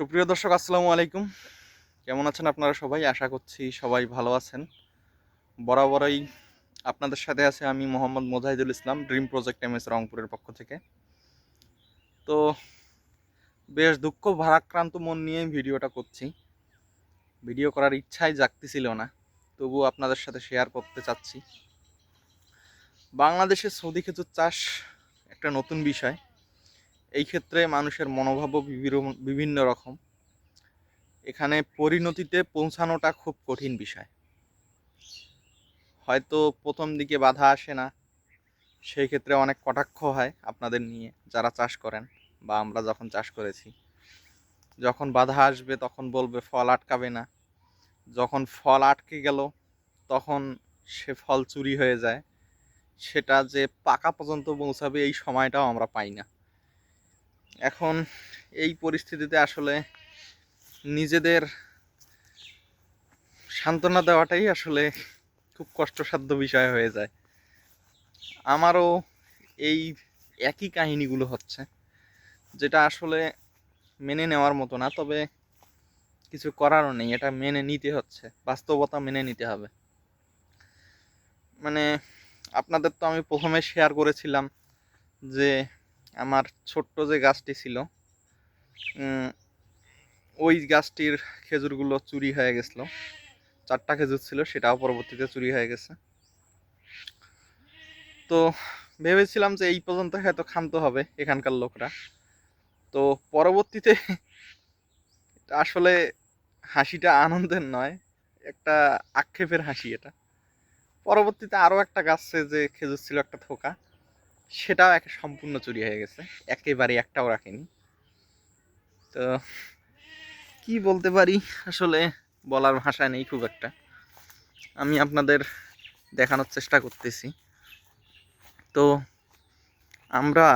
সুপ্রিয় দর্শক, আসসালামু আলাইকুম। কেমন আছেন আপনারা সবাই? আশা করছি সবাই ভালো আছেন। বরাবরই আপনাদের সাথে আছে আমি Mohammad Mojahidul Islam dream project M S রংপুরের পক্ষ থেকে। তো বেশ দুঃখ, ভারাক্রান্ত মন নিয়ে ভিডিওটা করছি। ভিডিও করার ইচ্ছাই জাগতেছিল না, তবুও আপনাদের সাথে শেয়ার করতে চাচ্ছি। বাংলাদেশে সৌদি খেজুর চাষ একটা নতুন বিষয়। এই ক্ষেত্রে মানুষের মনোভাবও বিভিন্ন রকম। এখানে পরিণতিতে পৌঁছানোটা খুব কঠিন বিষয়। হয়তো প্রথম দিকে বাধা আসে না, সেই ক্ষেত্রে অনেক কটাক্ষ হয় আপনাদের নিয়ে, যারা চাষ করেন বা আমরা যখন চাষ করেছি। যখন বাধা আসবে তখন বলবে, ফল আটকাবে না। যখন ফল আটকে গেল, তখন সে ফল চুরি হয়ে যায়। সেটা যে পাকা পর্যন্ত পৌঁছাবে, এই সময়টাও আমরা পাই না। এখন এই পরিস্থিতিতে আসলে নিজেদের সান্ত্বনা দেওয়াটাই আসলে খুব কষ্টসাধ্য বিষয় হয়ে যায়। আমারও এই একই কাহিনীগুলো হচ্ছে, যেটা আসলে মেনে নেওয়ার মতো না, তবে কিছু করারও নেই, এটা মেনে নিতে হচ্ছে, বাস্তবতা মেনে নিতে হবে। মানে আপনাদের তো আমি প্রথমে শেয়ার করেছিলাম যে আমার ছোট্ট যে গাছটি ছিল ওই গাছটির খেজুরগুলো চুরি হয়ে গেছিল। চারটা খেজুর ছিল, সেটাও পরবর্তীতে চুরি হয়ে গেছে। তো ভেবেছিলাম যে এই পর্যন্ত হয়তো ক্ষান্ত হবে এখানকার লোকরা। তো পরবর্তীতে আসলে হাসিটা আনন্দের নয়, একটা আক্ষেপের হাসি এটা। পরবর্তীতে আরও একটা গাছে যে খেজুর ছিল, একটা থোকা সেটাও এক সম্পূর্ণ চুরি হয়ে গেছে। একেবারে একটাও রাখেনি। তো কি বলতে পারি? আসলে বলার ভাষা নেই খুব একটা। আমি আপনাদের দেখানোর চেষ্টা করতেছি। তো আমরা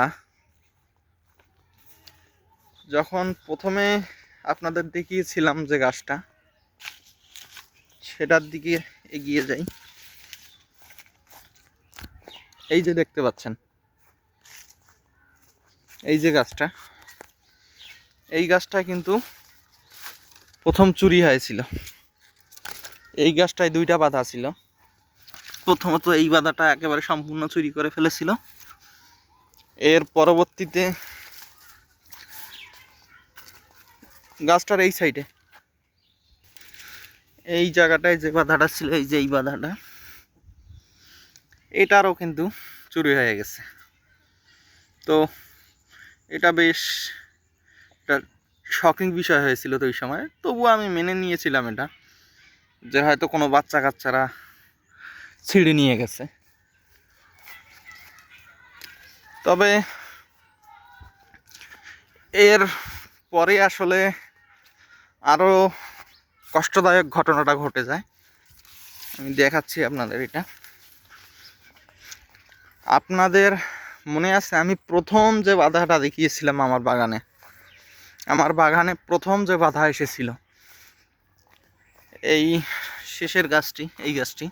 যখন প্রথমে আপনাদের দেখিয়েছিলাম যে গাছটা, সেটার দিকে এগিয়ে যাই। এই যে দেখতে পাচ্ছেন এই যে গাছটা, এই গাছটা কিন্তু প্রথম চুরি হয়েছিল। এই গাছটায় দুইটা বাধা ছিল। প্রথমত এই বাধাটা একেবারে সম্পূর্ণ চুরি করে ফেলেছিল। এর পরবর্তীতে গাছটার এই সাইডে, এই জায়গাটায় যে বাধাটা ছিল, এই যে এই বাধাটা, এটারও কিন্তু চুরি হয়ে গেছে। তো এটা বেশ একটা শকিং বিষয় হয়েছিল তো ওই সময়। তবুও আমি মেনে নিয়েছিলাম এটা, যে হয়তো কোনো বাচ্চা কাচ্চারা ছিঁড়ে নিয়ে গেছে। তবে এর পরে আসলে আরও কষ্টদায়ক ঘটনাটা ঘটে যায়। আমি দেখাচ্ছি আপনাদের এটা। আপনাদের মনে আছে, আমি প্রথম যে বাধাটা দেখিয়েছিলাম আমার বাগানে আমার বাগানে প্রথম যে বাধা এসেছিল, এই শেষের গাছটি, এই গাছটি,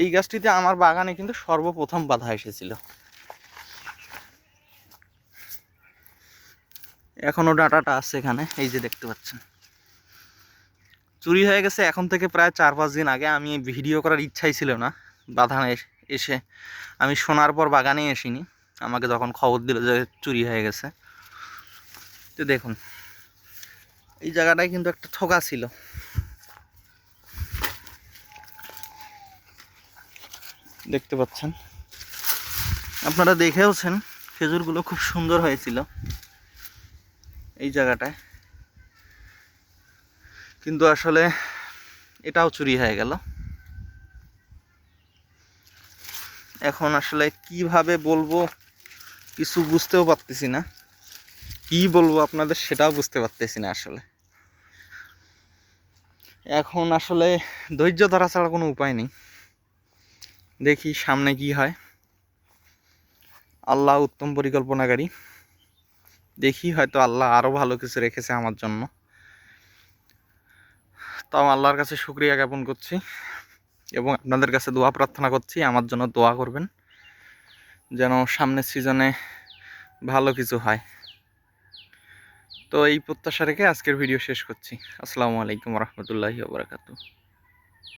এই গাছটিতে আমার বাগানে কিন্তু সর্বপ্রথম বাধা এসেছিল। এখনও ডাটাটা আছে এখানে, এই যে দেখতে পাচ্ছেন। চুরি হয়ে গেছে, এখন থেকে প্রায় চার পাঁচ দিন আগে আমি ভিডিও করার ইচ্ছাই ছিল না বাধা এস- আমি শোনার পর বাগানে আসিনি। আমাকে যখন খবর দিল যে চুরি হয়ে গেছে। তো দেখুন, এই জায়গাটায় কিন্তু একটা ঠোকা ছিল। দেখতে পাচ্ছেন? আপনারা দেখেওছেন, খেজুরগুলো খুব সুন্দর হয়েছিল এই জায়গাটায়। কিন্তু আসলে এটাও চুরি হয়ে গেল। এখন আসলে কীভাবে বলব কিছু বুঝতেও পারতেছি না। কি বলব আপনাদের সেটাও বুঝতে পারতেছি না আসলে। এখন আসলে ধৈর্য ধরা ছাড়া কোনো উপায় নেই। দেখি সামনে কি হয়। আল্লাহ উত্তম পরিকল্পনাকারী। দেখি হয়তো আল্লাহ আরও ভালো কিছু রেখেছে আমার জন্য। তাও আল্লাহর কাছে শুক্রিয়া জ্ঞাপন করছি। এবং আপনাদের কাছে দোয়া প্রার্থনা করছি, আমার জন্য দোয়া করবেন যেন সামনের সিজনে ভালো কিছু হয়। তো এই প্রত্যাশা রেখে আজকের ভিডিও শেষ করছি। আসসালামু আলাইকুম রহমতুল্লাহি বারাকাতু